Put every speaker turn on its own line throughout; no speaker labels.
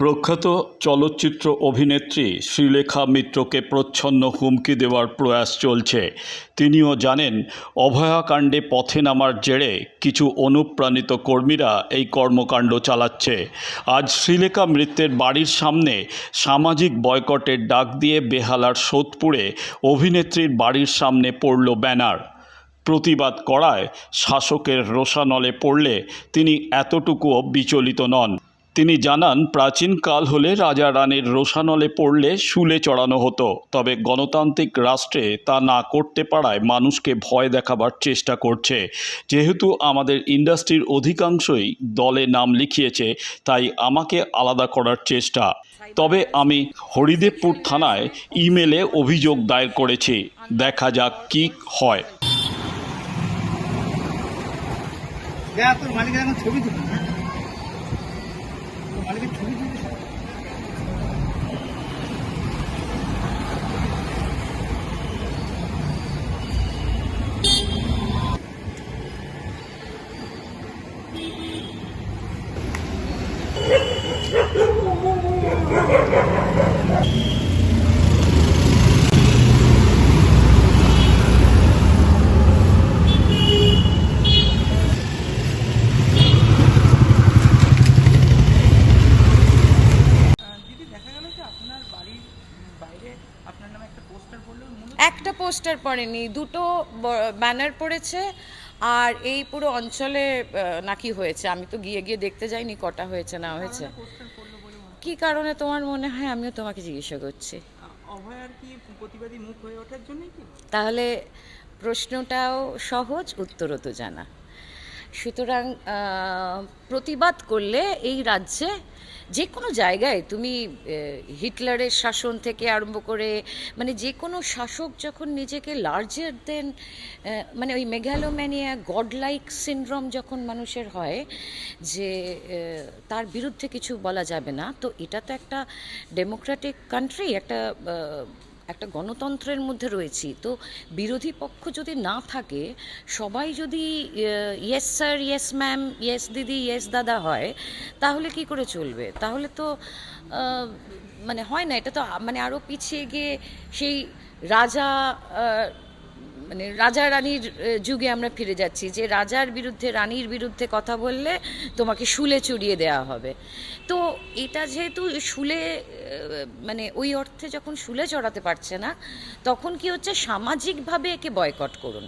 প্রখ্যাত চলচ্চিত্র অভিনেত্রী শ্রীলেখা মিত্রকে প্রচ্ছন্ন হুমকি দেওয়ার প্রয়াস চলছে। তিনিও জানেন, অভয়াকাণ্ডে পথে নামার জেরে কিছু অনুপ্রাণিত কর্মীরা এই কর্মকাণ্ড চালাচ্ছে। আজ শ্রীলেখা মৃত্যের বাড়ির সামনে সামাজিক বয়কটের ডাক দিয়ে বেহালার সোদপুরে অভিনেত্রীর বাড়ির সামনে পড়ল ব্যানার। প্রতিবাদ করায় শাসকের রোষানলে পড়লে তিনি এতটুকুও বিচলিত নন। তিনি জানান প্রাচীনকাল হলে রাজা রানীর রোষানলে পড়লে শুলে চড়ানো হতো, তবে গণতান্ত্রিক রাষ্ট্রে তা না করতে পারায় মানুষকে ভয় দেখাবার চেষ্টা করছে। যেহেতু আমাদের ইন্ডাস্ট্রির অধিকাংশই দলে নাম লিখিয়েছে, তাই আমাকে আলাদা করার চেষ্টা। তবে আমি হরিদেবপুর থানায় ইমেলে অভিযোগ দায়ের করেছি। দেখা যাক কি হয়।
ছবি তোর মালিকের ছবি তুলি দিদি দেখা গেল যে আপনার বাড়ির বাইরে আপনার নামে একটা পোস্টার
পড়েনি দুটো ব্যানার পড়েছে আর এই পুরো অঞ্চলে নাকি হয়েছে? আমি তো গিয়ে গিয়ে দেখতে যাইনি কটা হয়েছে না হয়েছে। কি কারণে তোমার মনে হয়? আমিও তোমাকে জিজ্ঞাসা করছি।
আ- অভয়ার কি প্রতিবাদী মুখ হয়ে ওঠার জন্যই
তাহলে প্রশ্নটাও সহজ উত্তরও তো জানা। সুতরাং প্রতিবাদ করলে এই রাজ্যে যে কোনো জায়গায় তুমি হিটলারের শাসন থেকে আরম্ভ করে মানে যে কোনো শাসক যখন নিজেকে লার্জার দেন মানে ওই মেঘালোম্যানিয়া গড লাইক সিনড্রোম যখন মানুষের হয়, যে তার বিরুদ্ধে কিছু বলা যাবে না, তো এটা তো একটা ডেমোক্রেটিক কান্ট্রি একটা একটা গণতন্ত্রের মধ্যে রয়েছি। তো বিরোধী পক্ষ যদি না থাকে, সবাই যদি yes sir yes ma'am yes দিদি ইয়েস দাদা হয়, তাহলে কি করে চলবে? তাহলে তো মানে হয় না, এটা তো মানে আরও পিছিয়ে গিয়ে সেই রাজা মানে রাজা রানীর যুগে আমরা ফিরে যাচ্ছি, যে রাজার বিরুদ্ধে, রানীর বিরুদ্ধে কথা বললে তোমাকে শুলে চড়িয়ে দেওয়া হবে। তো এটা যেহেতু শুলে মানে ওই অর্থে যখন শুলে চড়াতে পারছে না, তখন কি হচ্ছে? সামাজিকভাবে একে বয়কট করুন।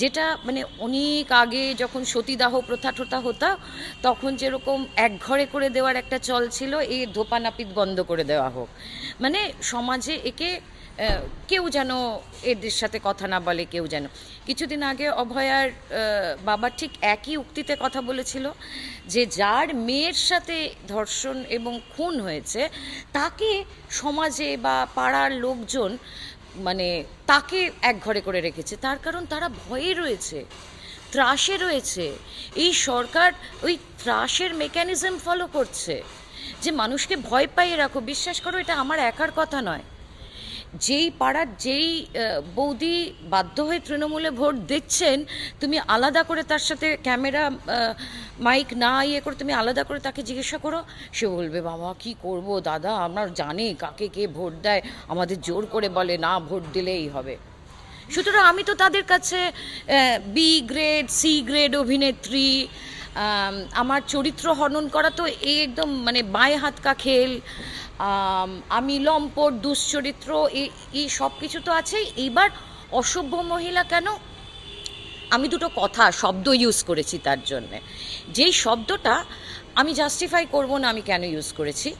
যেটা মানে অনেক আগে যখন সতীদাহ প্রথা টথা হতো, তখন যেরকম এক ঘরে করে দেওয়ার একটা চল ছিল, এই ধোপানাপিত বন্ধ করে দেওয়া হোক। মানে সমাজে একে কেউ যেন এদের সাথে কথা না বলে, কেউ যেন। কিছুদিন আগে অভয়ার বাবা ঠিক একই উক্তিতে কথা বলেছিল যে যার মেয়ের সাথে ধর্ষণ এবং খুন হয়েছে, তাকে সমাজে বা পাড়ার লোকজন মানে তাকে এক ঘরে করে রেখেছে। তার কারণ তারা ভয়ে রয়েছে, ত্রাসে রয়েছে। এই সরকার ওই ত্রাসের মেকানিজম ফলো করছে, যে মানুষকে ভয় পাইয়ে রাখো। বিশ্বাস করো, এটা আমার একার কথা নয়। যেই পাড়ার যেই বৌদি বাধ্য হয়ে তৃণমূলে ভোট দিচ্ছেন, তুমি আলাদা করে তার সাথে ক্যামেরা মাইক না ইয়ে করে তুমি আলাদা করে তাকে জিজ্ঞাসা করো, সে বলবে, বাবা, কি করব দাদা? আমরা জানি কাকে কে ভোট দেয়, আমাদের জোর করে বলে, না, ভোট দিলেই হবে। সুতরাং আমি তো তাদের কাছে বি গ্রেড সি গ্রেড অভিনেত্রী আমার চরিত্র হনন করা তো এই একদম মানে বাঁয়ে হাত কা খেল আমি লম্পট দুশ্চরিত্র এই সব কিছু তো আছেই। এইবার অসভ্য মহিলা কেন? আমি দুটো কথা শব্দ ইউজ করেছি তার জন্যে। যেই শব্দটা আমি জাস্টিফাই করব না আমি কেন ইউজ করেছি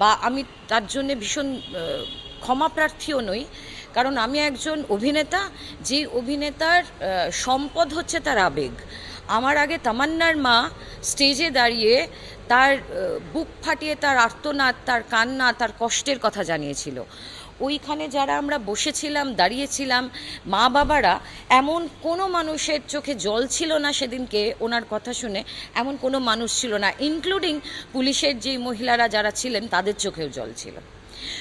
বা আমি তার জন্যে ভীষণ আহ, ক্ষমাপ্রার্থীও নই। কারণ আমি একজন অভিনেতা যে অভিনেতার সম্পদ হচ্ছে তার আবেগ। আমার আগে তামান্নার মা স্টেজে দাঁড়িয়ে তার বুক ফাটিয়ে তার আর্তনাদ, তার কান্না, তার কষ্টের কথা জানিয়েছিল। ওইখানে যারা আমরা বসেছিলাম, দাঁড়িয়েছিলাম, মা বাবারা, এমন কোনো মানুষের চোখে জল ছিল না সেদিনকে ওনার কথা শুনে, এমন কোনো মানুষ ছিল না ইনক্লুডিং পুলিশের যেই মহিলারা যারা ছিলেন, তাদের চোখেও জল ছিল।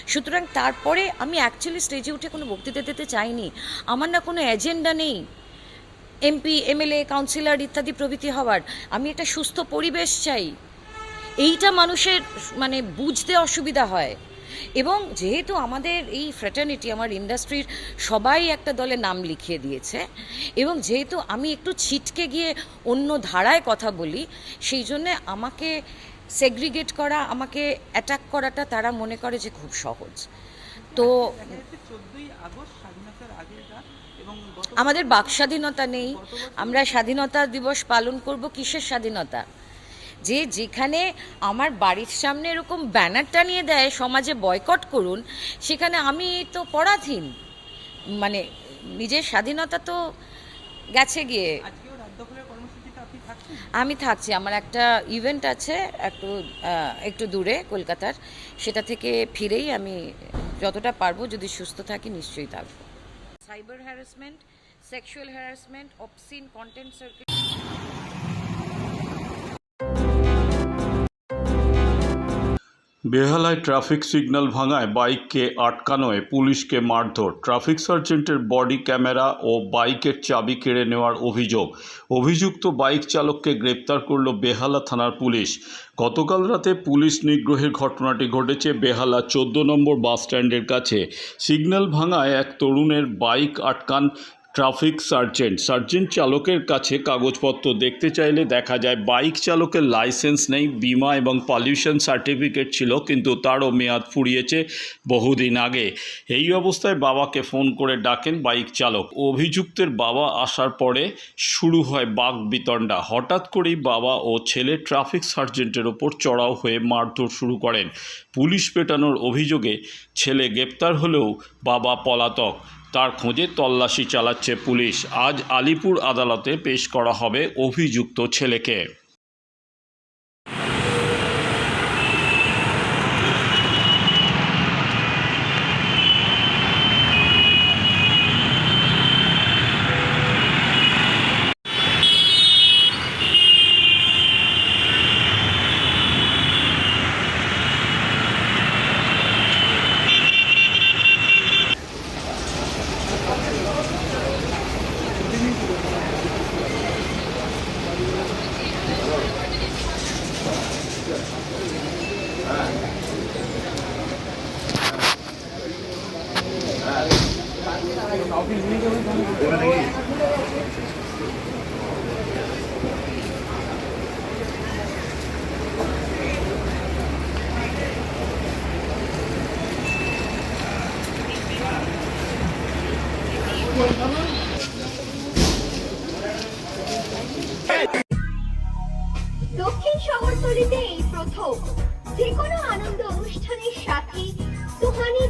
সুতরাং তারপরে আমি অ্যাকচুয়ালি স্টেজে উঠে কোনো বক্তৃতা দিতে চাইনি। আমার না কোনো এজেন্ডা নেই। এমপি এমএলএ কাউন্সিলর ইত্যাদি প্রভৃতি হওয়ার, আমি একটা সুস্থ পরিবেশ চাই। এইটা মানুষের মানে বুঝতে অসুবিধা হয়। এবং যেহেতু আমাদের এই ফ্র্যাটার্নিটি আমার ইন্ডাস্ট্রির সবাই একটা দলে নাম লিখিয়ে দিয়েছে, এবং যেহেতু আমি একটু ছিটকে গিয়ে অন্য ধারায় কথা বলি, সেই জন্যে আমাকে সেগ্রিগেট করা, আমাকে অ্যাটাক করাটা তারা মনে করে যে খুব সহজ। তো
আগস্ট স্বাধীনতার
আমাদের বাক স্বাধীনতা নেই। আমরা স্বাধীনতা দিবস পালন করব কিসের স্বাধীনতা? যে যেখানে আমার বাড়ির সামনে এরকম ব্যানার টানিয়ে দেয় সমাজে বয়কট করুন সেখানে আমি তো পরাধীন। মানে নিজের স্বাধীনতা তো গেছে গিয়ে। আমি থাকছি। আমার একটা ইভেন্ট আছে একটু একটু দূরে কলকাতার। সেটা থেকে ফিরেই আমি যতটা পারব যদি সুস্থ থাকি নিশ্চয়ই থাকব। cyber harassment, sexual harassment, obscene content circuit.
বেহালায় ট্রাফিক সিগন্যাল ভাঙায় বাইককে আটকানোয় পুলিশকে মারধর। ট্রাফিক সার্জেন্টের বডি ক্যামেরা ও বাইকের চাবি কেড়ে নেওয়ার অভিযোগ। অভিযুক্ত বাইক চালককে গ্রেপ্তার করল বেহালা থানার পুলিশ। গতকাল রাতে পুলিশ নিগ্রহের ঘটনাটি ঘটেছে বেহালা চোদ্দ নম্বর বাস স্ট্যান্ডের কাছে। সিগন্যাল ভাঙায় এক তরুণের বাইক আটকান ট্রাফিক সার্জেন্ট। সার্জেন্ট চালকের কাছে কাগজপত্র দেখতে চাইলে দেখা যায় বাইক চালকের লাইসেন্স নেই, বিমা এবং পলিউশন সার্টিফিকেট ছিল, কিন্তু তারও মেয়াদ ফুরিয়েছে বহুদিন আগে। এই অবস্থায় বাবাকে ফোন করে ডাকেন বাইক চালক। অভিযুক্তের বাবা আসার পরে শুরু হয় বাঘ বিতণ্ডা। হঠাৎ করেই বাবা ও ছেলে ট্রাফিক সার্জেন্টের ওপর চড়াও হয়ে মারধর শুরু করেন। পুলিশ পেটানোর অভিযোগে ছেলে গ্রেপ্তার হলেও বাবা পলাতক। তার খোঁজে তল্লাশি চালাচ্ছে পুলিশ। আজ আলিপুর আদালতে পেশ করা হবে অভিযুক্ত ছেলেকে।